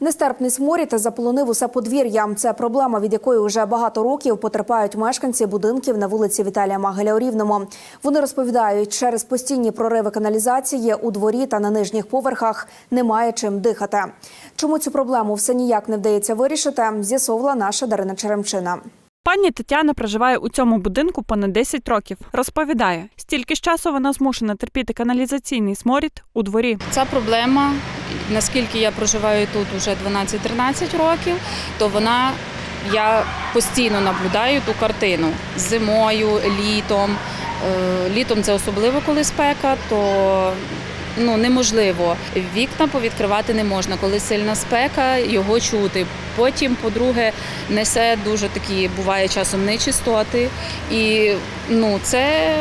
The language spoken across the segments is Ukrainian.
Нестерпний сморід заполонив усе подвір'я. Це проблема, від якої вже багато років потерпають мешканці будинків на вулиці Віталія Магеля у Рівному. Вони розповідають, через постійні прориви каналізації у дворі та на нижніх поверхах немає чим дихати. Чому цю проблему все ніяк не вдається вирішити, з'ясовувала наша Дарина Черемчина. Пані Тетяна проживає у цьому будинку понад 10 років. Розповідає, стільки ж часу вона змушена терпіти каналізаційний сморід у дворі. Ця проблема, наскільки я проживаю тут уже 12-13 років, то вона я постійно наблюдаю ту картину зимою, літом. Е, Літом це особливо, коли спека, то ну, неможливо. Вікна повідкривати не можна, коли сильна спека, його чути. Потім, по-друге, несе дуже такі, буває часом нечистоти. І ну, це,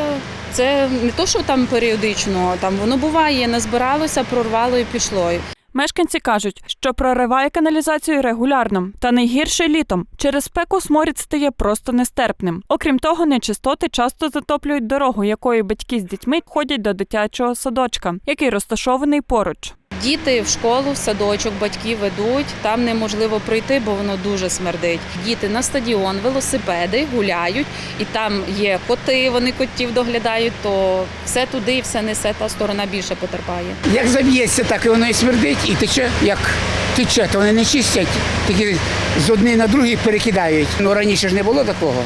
це не то, що там періодично, там воно буває, назбиралося, прорвало і пішло. Мешканці кажуть, що прориває каналізацію регулярно, та найгірше літом. Через спеку сморід стає просто нестерпним. Окрім того, нечистоти часто затоплюють дорогу, якою батьки з дітьми ходять до дитячого садочка, який розташований поруч. Діти в школу, в садочок, батьки ведуть, там неможливо пройти, бо воно дуже смердить. Діти на стадіон, велосипеди гуляють, і там є коти, вони котів доглядають, то все туди і все несе, та сторона більше потерпає. Як заб'ється, так і воно і смердить, і тече, як тече, то вони не чистять, тільки з однієї на другий перекидають. Ну раніше ж не було такого.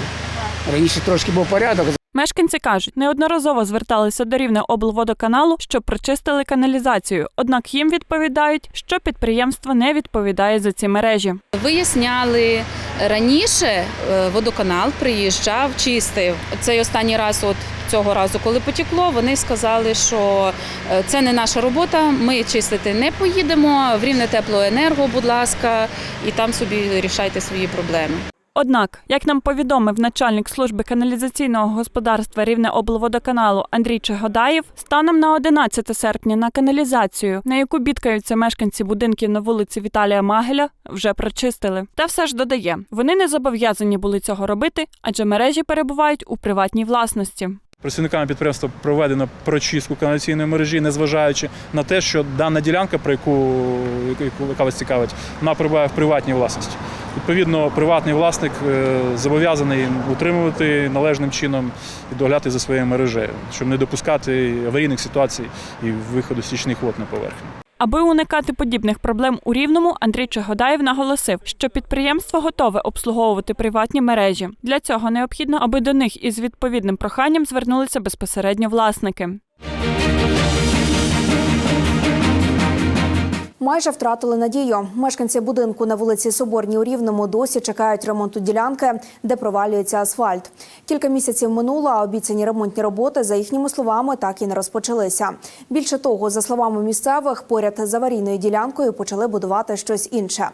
Раніше трошки був порядок. Мешканці кажуть, неодноразово зверталися до рівне облводоканалу, щоб прочистили каналізацію. Однак їм відповідають, що підприємство не відповідає за ці мережі. Виясняли раніше, е, водоканал приїжджав, чистив. Цей останній раз, от цього разу, коли потекло, вони сказали, що е, це не наша робота, ми чистити не поїдемо. В рівне теплоенерго, будь ласка, і там собі рішайте свої проблеми. Однак, як нам повідомив начальник служби каналізаційного господарства Рівне облводоканалу Андрій Чегодаєв, станом на 11 серпня на каналізацію, на яку бідкаються мешканці будинків на вулиці Віталія Магеля, вже прочистили. Та все ж додає, вони не зобов'язані були цього робити, адже мережі перебувають у приватній власності. Працівниками підприємства проведено прочистку каналізаційної мережі, незважаючи на те, що дана ділянка, про яку, яка вас цікавить, вона перебуває в приватній власності. Відповідно, приватний власник е, зобов'язаний утримувати належним чином і доглядати за своєю мережею, щоб не допускати аварійних ситуацій і виходу стічних вод на поверхню. Аби уникати подібних проблем у Рівному, Андрій Чегодаєв наголосив, що підприємство готове обслуговувати приватні мережі. Для цього необхідно, аби до них із відповідним проханням звернулися безпосередньо власники. Майже втратили надію. Мешканці будинку на вулиці Соборній у Рівному досі чекають ремонту ділянки, де провалюється асфальт. Кілька місяців минуло, а обіцяні ремонтні роботи, за їхніми словами, так і не розпочалися. Більше того, за словами місцевих, поряд з аварійною ділянкою почали будувати щось інше.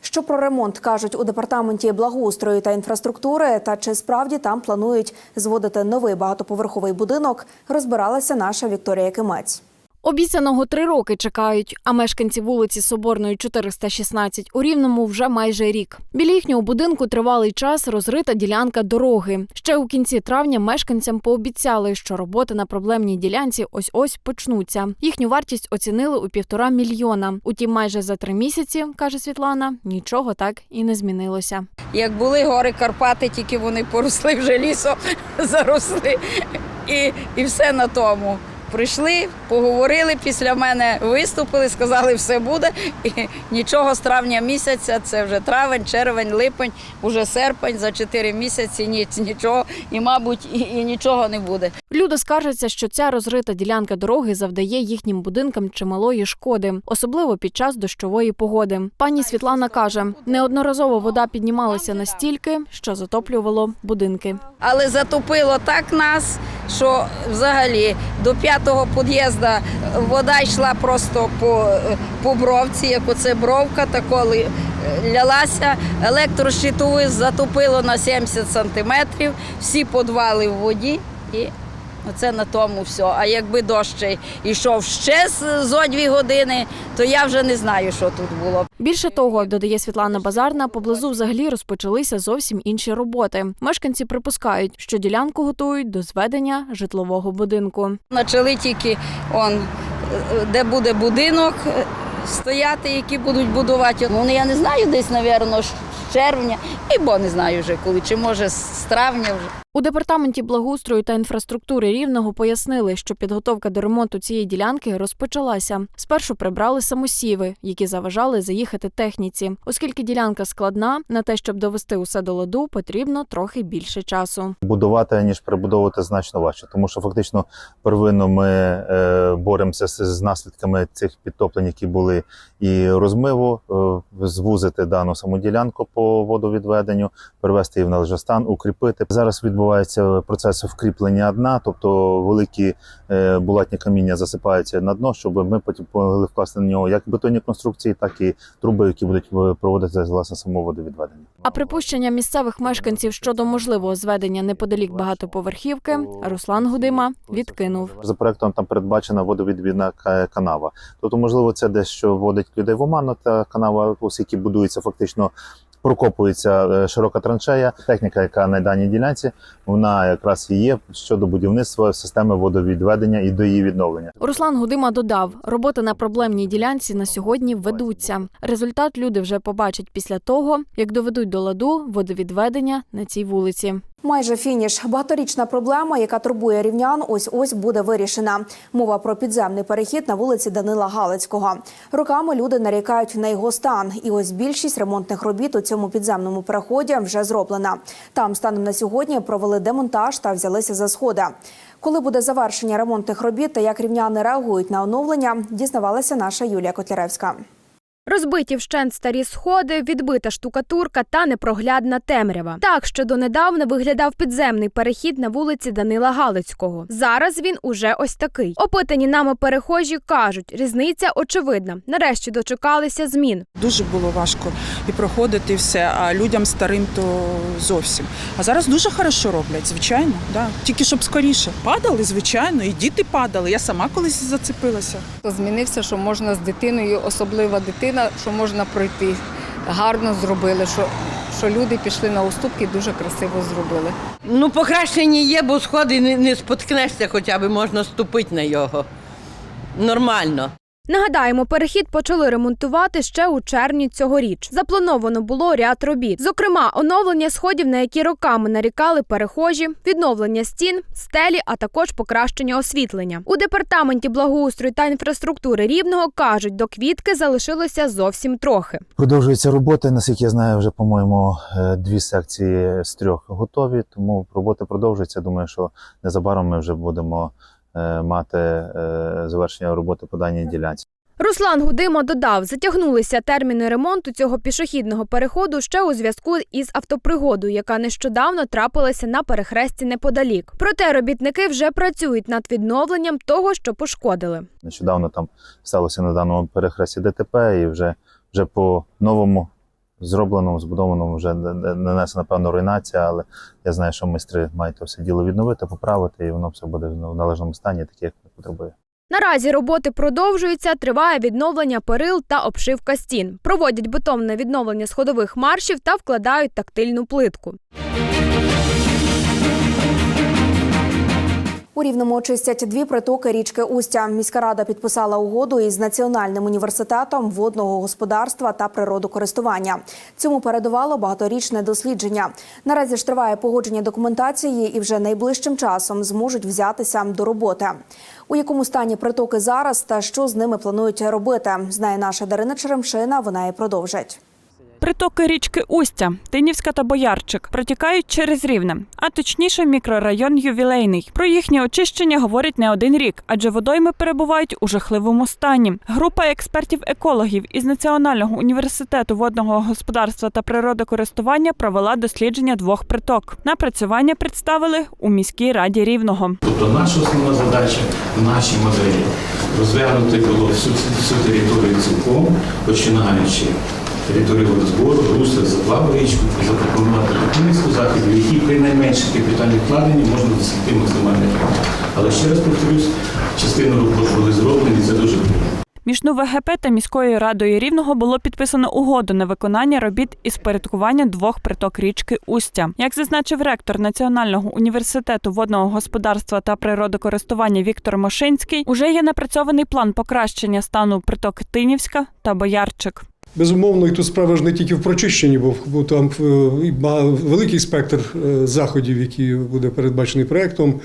Що про ремонт кажуть у департаменті благоустрою та інфраструктури, та чи справді там планують зводити новий багатоповерховий будинок, розбиралася наша Вікторія Кимець. Обіцяного три роки чекають, а мешканці вулиці Соборної 416 у Рівному вже майже рік. Біля їхнього будинку тривалий час розрита ділянка дороги. Ще у кінці травня мешканцям пообіцяли, що роботи на проблемній ділянці ось ось почнуться. Їхню вартість оцінили у півтора мільйона. Утім, майже за три місяці, каже Світлана, нічого так і не змінилося. Як були гори Карпати, тільки вони поросли вже лісом, заросли. І, і все на тому. Прийшли, поговорили після мене, виступили, сказали, все буде. І нічого з травня місяця, це вже травень, червень, липень, уже серпень, за чотири місяці ніц, нічого, і, мабуть, і, і нічого не буде. Люди скаржаться, що ця розрита ділянка дороги завдає їхнім будинкам чималої шкоди, особливо під час дощової погоди. Пані Світлана каже, неодноразово вода піднімалася настільки, що затоплювало будинки. Але затопило так нас, що взагалі до п'ятого під'їзду вода йшла просто по, по бровці, як оце бровка, та коли лялася. Електрощитову затопило на 70 сантиметрів, всі подвали в воді. І оце на тому все. А якби дощ йшов ще зо дві години, то я вже не знаю, що тут було. Більше того, додає Світлана Базарна, поблизу взагалі розпочалися зовсім інші роботи. Мешканці припускають, що ділянку готують до зведення житлового будинку. Почали тільки он, де буде будинок е, стояти, які будуть будувати. Ну, я не знаю, десь, мабуть, з червня, і бо не знаю вже коли, чи може з травня вже. У департаменті благоустрою та інфраструктури рівного пояснили, що підготовка до ремонту цієї ділянки розпочалася. Спершу прибрали самосіви, які заважали заїхати техніці. Оскільки ділянка складна, на те, щоб довести усе до ладу, потрібно трохи більше часу. будувати, ніж перебудовувати значно важче. Тому що фактично первинно ми е, боремося з, наслідками цих підтоплень, які були, і розмиву, е, звузити дану саму ділянку по водовідведенню, привести її в належний стан, укріпити. Зараз відбувається процес вкріплення дна, тобто великі е, булатні каміння засипаються на дно, щоб ми потім могли вкласти на нього як бетонні конструкції, так і труби, які будуть е, проводити власне само водовідведення. А припущення місцевих мешканців щодо можливого зведення неподалік багатоповерхівки Руслан Гудима відкинув. За проектом там передбачена водовідвідна канава. Тобто, можливо, це дещо вводить людей в оману. Та канава, оскільки будується фактично. Прокопується е, широка траншея. Техніка, яка на даній ділянці, вона якраз і є щодо будівництва системи водовідведення і до її відновлення. Руслан Гудима додав, роботи на проблемній ділянці на сьогодні ведуться. Результат люди вже побачать після того, як доведуть до ладу водовідведення на цій вулиці. Майже фініш. Багаторічна проблема, яка турбує рівнян, ось ось буде вирішена. Мова про підземний перехід на вулиці Данила Галицького. Роками люди нарікають на його стан, і ось більшість ремонтних робіт у цьому підземному переході вже зроблена. Там станом на сьогодні провели демонтаж та взялися за сходи. Коли буде завершення ремонтних робіт та як рівняни реагують на оновлення, дізнавалася наша Юлія Котляревська. Розбиті вщент старі сходи, відбита штукатурка та непроглядна темрява. Так ще донедавна виглядав підземний перехід на вулиці Данила Галицького. Зараз він уже ось такий. Опитані нами перехожі кажуть, різниця очевидна. Нарешті дочекалися змін. Дуже було важко і проходити все, а людям старим то зовсім. А зараз дуже хорошо роблять, звичайно. Да. Тільки щоб скоріше. Падали, звичайно, і діти падали. Я сама колись зацепилася. Змінився, що можна з дитиною, особлива дитина, що можна пройти. Гарно зробили, що, що люди пішли на уступки, дуже красиво зробили. Ну, покращення є, бо сходи не, не споткнешся, хоча б можна ступити на його. Нормально. Нагадаємо, перехід почали ремонтувати ще у червні цьогоріч. Заплановано було ряд робіт. Зокрема, оновлення сходів, на які роками нарікали перехожі, відновлення стін, стелі, а також покращення освітлення. У департаменті благоустрою та інфраструктури рівного кажуть, до квітки залишилося зовсім трохи. Продовжується робота. Наскільки я знаю, вже по-моєму е, дві секції з трьох готові. Тому робота продовжується. Думаю, що незабаром ми вже будемо мати е, завершення роботи по даній ділянці. Руслан Гудима додав, затягнулися терміни ремонту цього пішохідного переходу ще у зв'язку із автопригодою, яка нещодавно трапилася на перехресті неподалік. Проте робітники вже працюють над відновленням того, що пошкодили. Нещодавно там сталося на даному перехресті ДТП, і вже, вже по новому зробленому, збудованому вже нанесена певна руйнація, але я знаю, що майстри мають то все діло відновити, поправити, і воно все буде в належному стані, таке, як потребує. Наразі роботи продовжуються, триває відновлення перил та обшивка стін. Проводять бетонне відновлення сходових маршів та вкладають тактильну плитку. У Рівному очистять дві притоки річки Устя. Міська рада підписала угоду із Національним університетом водного господарства та природокористування. Цьому передувало багаторічне дослідження. Наразі ж триває погодження документації і вже найближчим часом зможуть взятися до роботи. У якому стані притоки зараз та що з ними планують робити, знає наша Дарина Черемшина. Вона і продовжить. Притоки річки Устя, Тинівська та Боярчик протікають через Рівне, а точніше мікрорайон Ювілейний. Про їхнє очищення говорять не один рік, адже водойми перебувають у жахливому стані. Група експертів-екологів із Національного університету водного господарства та природокористування провела дослідження двох приток. Напрацювання представили у міській раді Рівного. Тобто наша основна задача в нашій моделі розглянути було всю, всю територію цілком, починаючи території водозбору, русла, заплаву річку запропонувати низку заходів, які при найменших капітальних вкладенні можна досягти максимальних. Але ще раз повторюсь, частина робот були зроблені, це дуже приємно. Між НУВГП та міською радою Рівного було підписано угоду на виконання робіт із порядкування двох приток річки Устя. Як зазначив ректор Національного університету водного господарства та природокористування Віктор Мошинський, уже є напрацьований план покращення стану приток Тинівська та Боярчик. Безумовно, і тут справа ж не тільки в прочищенні, бо, там е, великий спектр е, заходів, які буде передбачений проектом,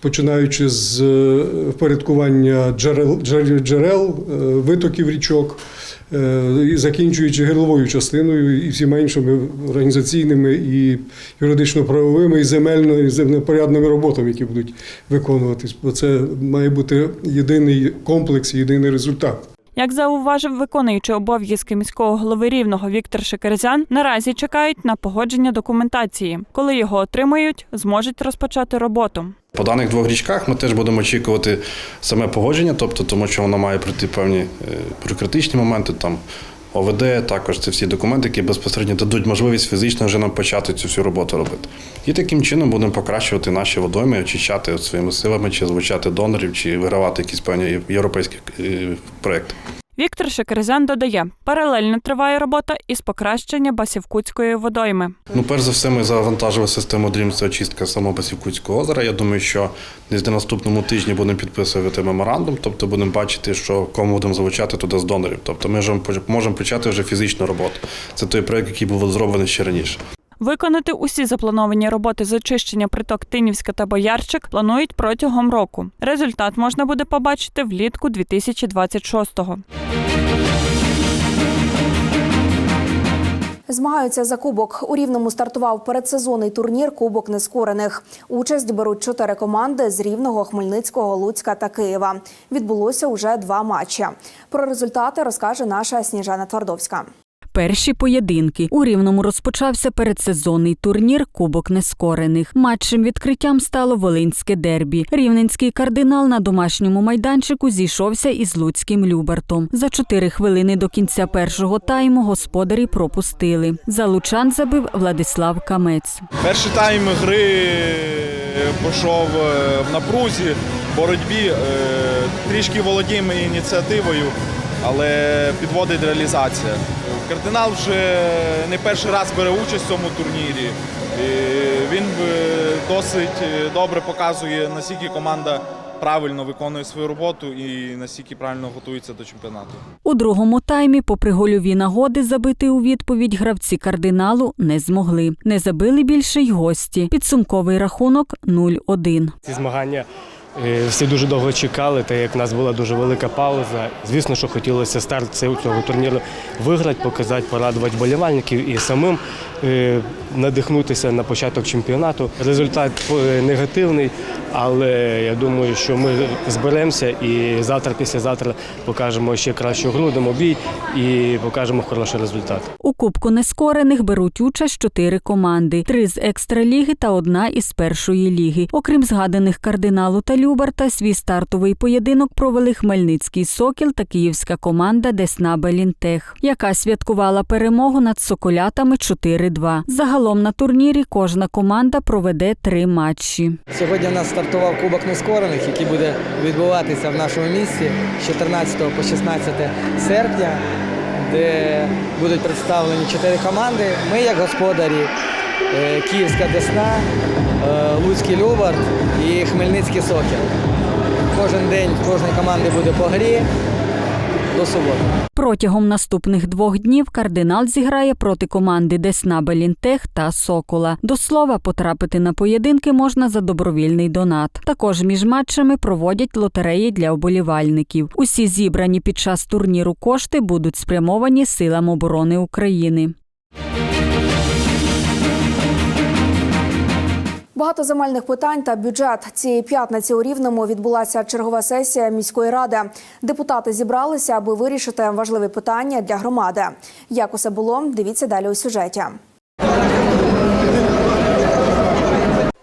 починаючи з е, впорядкування джерел, джерел, витоків річок, і закінчуючи гирловою частиною і всіма іншими організаційними і юридично-правовими, і земельно, і землепорядними роботами, які будуть виконуватись. Бо це має бути єдиний комплекс, єдиний результат. Як зауважив виконуючий обов'язки міського голови рівного Віктор Шекерзян, наразі чекають на погодження документації. Коли його отримають, зможуть розпочати роботу. По даних двох річках ми теж будемо очікувати саме погодження, тобто тому, що воно має пройти певні е, бюрократичні моменти, там ОВД, також це всі документи, які безпосередньо дадуть можливість фізично вже нам почати цю всю роботу робити. І таким чином будемо покращувати наші водойми, очищати своїми силами, чи звучати донорів, чи вигравати якісь певні європейські е, проекти. Віктор Шекерзян додає, паралельно триває робота із покращення Басівкутської водойми. Ну, перш за все, ми завантажили систему Дрім це очистка самого Басівкутського озера. Я думаю, що десь на наступному тижні будемо підписувати меморандум, тобто будемо бачити, що кому будемо залучати туди з донорів. Тобто ми можемо почати вже фізичну роботу. Це той проект, який був зроблений ще раніше. Виконати усі заплановані роботи з очищення приток Тинівська та Боярчик планують протягом року. Результат можна буде побачити влітку 2026-го. Змагаються за кубок. У рівному стартував передсезонний турнір Кубок нескорених. Участь беруть чотири команди з Рівного, Хмельницького, Луцька та Києва. Відбулося уже два матчі. Про результати розкаже наша Сніжана Твардовська. Перші поєдинки у рівному розпочався передсезонний турнір Кубок нескорених. Матчем відкриттям стало Волинське дербі. Рівненський кардинал на домашньому майданчику зійшовся із Луцьким Любартом. За чотири хвилини до кінця першого тайму господарі пропустили. За лучан забив Владислав Камець. Перший тайм гри пішов е, в напрузі, боротьбі. Е, Трішки володіємо ініціативою, але підводить реалізація. Кардинал вже не перший раз бере участь в цьому турнірі. І Він е, досить добре показує, наскільки команда правильно виконує свою роботу і наскільки правильно готується до чемпіонату. У другому таймі, попри гольові нагоди, забити у відповідь гравці кардиналу не змогли. Не забили більше й гості. Підсумковий рахунок 0-1. Ці змагання е, всі дуже довго чекали, так як в нас була дуже велика пауза. Звісно, що хотілося старт цього турніру виграти, показати, порадувати болівальників і самим е, надихнутися на початок чемпіонату. Результат е, негативний, але я думаю, що ми зберемося і завтра, післязавтра покажемо ще кращу гру, дамо бій і покажемо хороший результат. У Кубку нескорених беруть участь чотири команди: три з екстраліги та одна із першої ліги. Окрім згаданих кардиналу та Любарта, свій стартовий поєдинок провели Хмельницький Сокіл та київська команда Десна Белінтех, яка святкувала перемогу над соколятами 4-2. Загалом на турнірі кожна команда проведе три матчі. Сьогодні у нас стартував Кубок нескорених, який буде відбуватися в нашому місті з 14 по 16 серпня, де будуть представлені чотири команди. Ми, як господарі, Київська Десна, е, Луцький Любарт і Хмельницький Сокіл. Кожен день кожної команди буде по грі до суботи. Протягом наступних двох днів кардинал зіграє проти команди Десна Белінтех та Сокола. До слова, потрапити на поєдинки можна за добровільний донат. Також між матчами проводять лотереї для оболівальників. Усі зібрані під час турніру кошти будуть спрямовані силам оборони України. Багато земельних питань та бюджет цієї п'ятниці у Рівному відбулася чергова сесія міської ради. Депутати зібралися, аби вирішити важливі питання для громади. Як усе було, дивіться далі у сюжеті.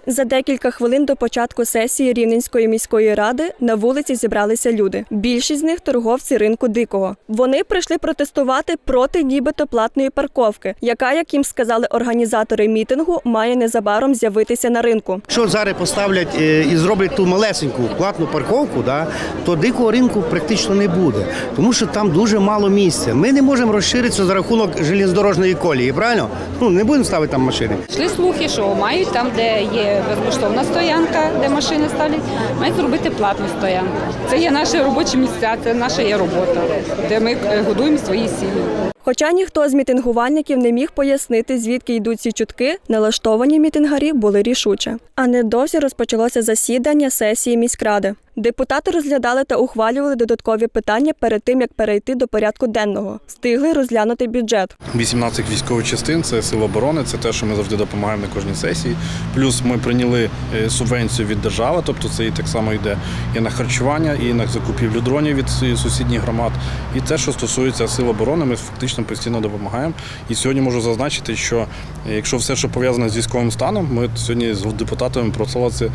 За декілька хвилин до початку сесії Рівненської міської ради на вулиці зібралися люди. Більшість з них торговці ринку дикого. Вони прийшли протестувати проти нібито платної парковки, яка, як їм сказали організатори мітингу, має незабаром з'явитися на ринку. Якщо зараз поставлять е, і зроблять ту малесеньку платну парковку, да, то дикого ринку практично не буде, тому що там дуже мало місця. Ми не можемо розширитися за рахунок железнодорожної колії, правильно? Ну не будемо ставити там машини. Йшли слухи, що мають там, де є безкоштовна стоянка, де машини ставлять, мають зробити платну стоянку. Це є наші робочі місця, це наша є робота, де ми е, годуємо свої сім'ї. Хоча ніхто з мітингувальників не міг пояснити, звідки йдуть ці чутки, налаштовані мітингарі були рішуче. А недовзі розпочалося засідання сесії міськради. Депутати розглядали та ухвалювали додаткові питання перед тим, як перейти до порядку денного. Встигли розглянути бюджет. 18 військових частин це сил оборони, це те, що ми завжди допомагаємо на кожній сесії. Плюс ми прийняли е, субвенцію від держави, тобто це і так само йде і на харчування, і на закупівлю дронів від су- сусідніх громад. І те, що стосується сил оборони, ми фактично постійно допомагаємо. І сьогодні можу зазначити, що е, якщо все, що пов'язане з військовим станом, ми сьогодні з депутатами це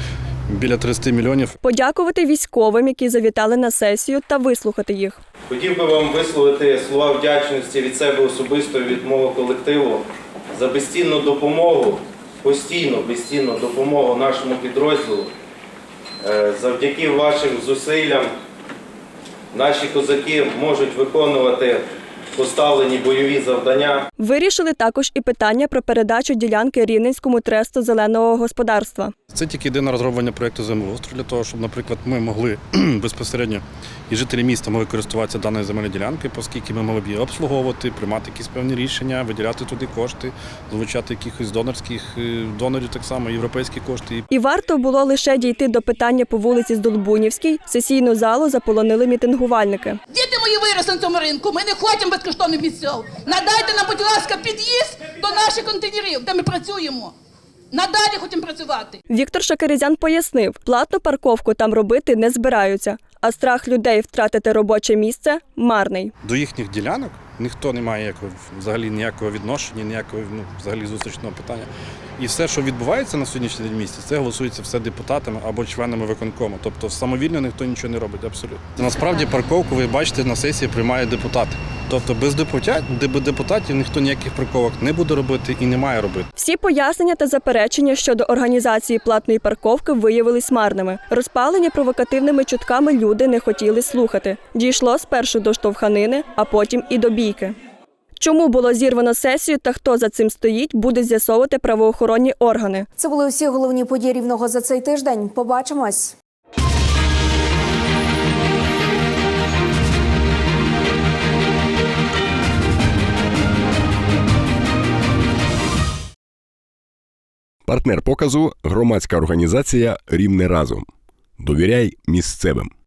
біля 30 мільйонів. Подякувати військовим, які завітали на сесію, та вислухати їх. Хотів би вам висловити слова вдячності від себе особисто від мого колективу за безцінну допомогу, постійну безцінну допомогу нашому підрозділу. Е, Завдяки вашим зусиллям наші козаки можуть виконувати поставлені бойові завдання. Вирішили також і питання про передачу ділянки Рівненському тресту зеленого господарства. Це тільки єдине розроблення проєкту землеустрою для того, щоб, наприклад, ми могли безпосередньо і жителі міста могли користуватися даною земельною ділянкою, оскільки ми могли б її обслуговувати, приймати якісь певні рішення, виділяти туди кошти, залучати якихось донорських е, донорів, так само європейські кошти. І варто було лише дійти до питання по вулиці Здолбунівській. Сесійну залу заполонили мітингувальники. Діти мої виросли на цьому ринку. Ми не хочемо безкоштовних місць. Надайте нам, будь ласка, під'їзд до наших контейнерів, де ми працюємо. Надалі хочемо працювати. Віктор Шакерезян пояснив, платну парковку там робити не збираються, а страх людей втратити робоче місце марний. До їхніх ділянок ніхто не має ніякого, взагалі ніякого відношення, ніякого ну, взагалі зустрічного питання. І все, що відбувається на сьогоднішній день місті, це голосується все депутатами або членами виконкому. Тобто самовільно ніхто нічого не робить, абсолютно. Насправді парковку, ви бачите, на сесії приймають депутати. Тобто без депутатів, депутатів ніхто ніяких парковок не буде робити і не має робити. Всі пояснення та заперечення щодо організації платної парковки виявились марними. Розпалені провокативними чутками люди не хотіли слухати. Дійшло спершу до штовханини, а потім і до бійки. Чому було зірвано сесію та хто за цим стоїть, буде з'ясовувати правоохоронні органи. Це були усі головні події рівного за цей тиждень. Побачимось. Партнер показу громадська організація Рівне разом. Довіряй місцевим.